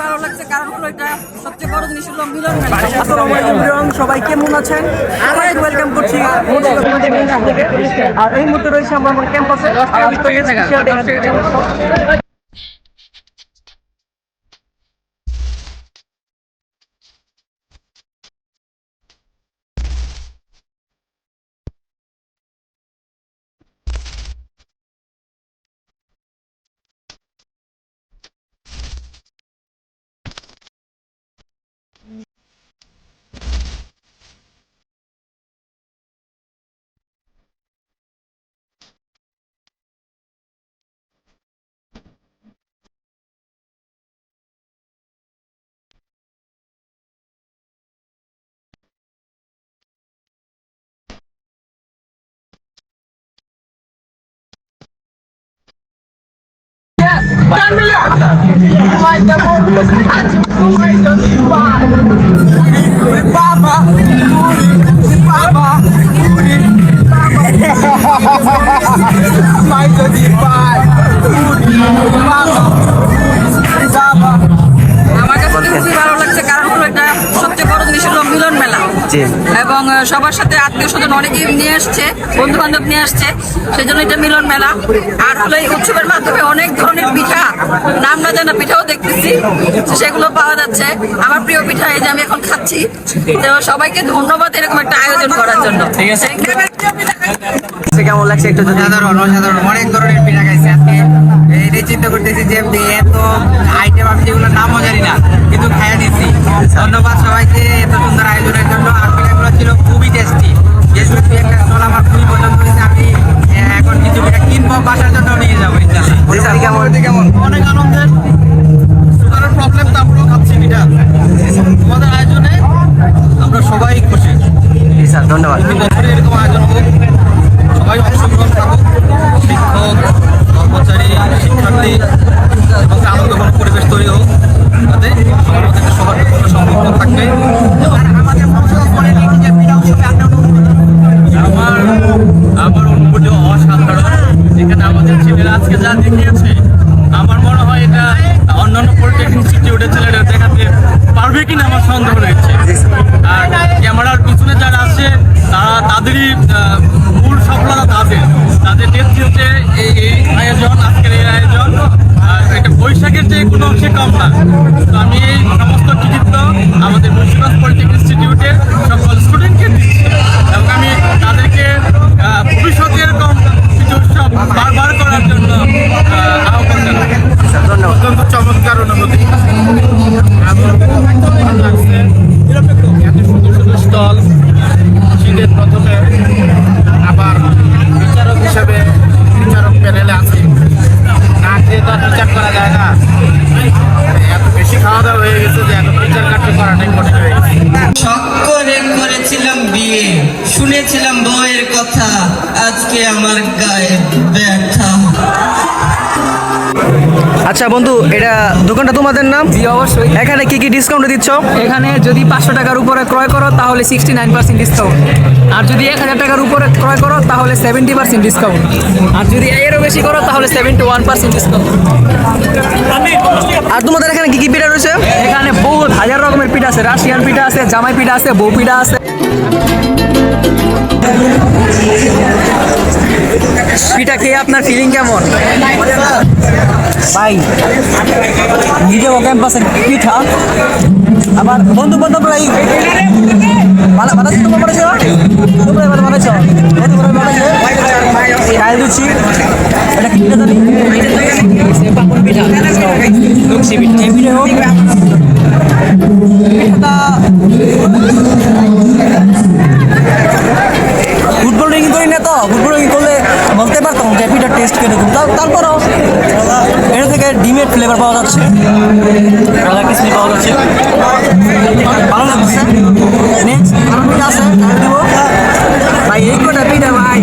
ভালো লাগছে কারণ হলো এটা সবচেয়ে বড় জিনিস হলো মিলন আসসালামু আলাইকুম সবাই কেমন আছেন সবাইকে ওয়েলকাম করছি আর এই মুহূর্তে রয়েছে আমরা ক্যাম্পাসে আর আজকে special day। আমার এবং সবার সাথে আত্মীয় স্বজন অনেকেই নিয়ে আসছে বন্ধু বান্ধব নিয়ে আসছে সেই জন্য এটা মিলন মেলা। আর হলো এই উৎসবের মাধ্যমে অনেক ধরনের পিঠা নাম না জানা পিঠাও দেখতেছি সেগুলো পাওয়া যাচ্ছে। আমার প্রিয় পিঠা এই যে আমি এখন খাচ্ছি। তো সবাইকে ধন্যবাদ এরকম একটা আয়োজন করার জন্য। ঠিক আছে। কেমন লাগছে একটু অনেক ধরনের পিঠা খাইছি। করতেছি যে এত আইটেম আমি যেগুলো নামও জানি না, কিন্তু খাইয়া নিচ্ছি ধন্যবাদ সবাইকে এত সুন্দর আয়োজনের জন্য। আর পিঠাগুলো ছিল খুবই টেস্টি যেহেতু দুই একটা স্টল আমার খুবই পছন্দ হয়েছে। আমি এখন কিছু অসাধারণ। এখানে আমাদের ছেলেরা আজকে যা দেখিয়েছে, আমার মনে হয় এটা অন্যান্য পলিটেকনিক ইনস্টিটিউটের ছেলেরা দেখাতে পারবে কিনা আমার সন্দেহ রয়েছে। আর ক্যামেরার পিছনে যারা গেছে যে এখন বিচার কার্য করাটাই কঠিন হয়ে গেছে। শখ করেছিলাম বিয়ে শুনেছিলাম বউয়ের কথা। আজকে আমার গায়ে ব্যথা। আচ্ছা বন্ধু এটা দোকানটা তোমাদের নাম? জি অবশ্যই। এখানে কি কি ডিসকাউন্ট দিচ্ছ? এখানে যদি পাঁচশো টাকার উপরে ক্রয় করো তাহলে সিক্সটি নাইন পার্সেন্ট ডিসকাউন্ট আর যদি এক হাজার টাকার উপরে ক্রয় করো তাহলে সেভেন্টি পার্সেন্ট ডিসকাউন্ট আর যদি এরও বেশি করো তাহলে সেভেন্টি ওয়ান পার্সেন্ট ডিসকাউন্ট আর তোমাদের এখানে কি কি পিঠা রয়েছে এখানে বহুত হাজার রকমের পিঠা আছে রাশিয়ান পিঠা আছে জামাই পিঠা আছে বউ পিঠা আছে। পিঠা খেয়ে আপনার ফিলিং কেমন? ভাই নিজেও ক্যাম্পাসের পিঠা। আবার বন্ধু বান্ধবরা এই ভালো বানাচ্ছি তোমরা বানাচ্ছ তোমরা এবার বানাচ্ছ বন্ধু বান্ধব বানাচ্ছে খাই দিচ্ছি এটা কি পিঠা জানি? পাপন পিঠা। লক্ষ্মী পিঠা পিঠে ফুটবল রিং করি না তো, ফুটবল রিং করলে বলতে পারতাম যে পিঠার টেস্ট তাও তারপরও এটা থেকে ডিমের ফ্লেভার আছে? ভাই, এই কটা পিঠা, ভাই।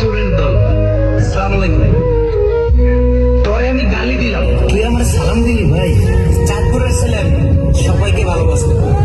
চোরের দল। আসসালাম আলাইকুম। আমি গালি দিলাম। তুই আমার সালাম দিলি ভাই? চাঁদপুরের ছেলে সবাইকে ভালোবাসো।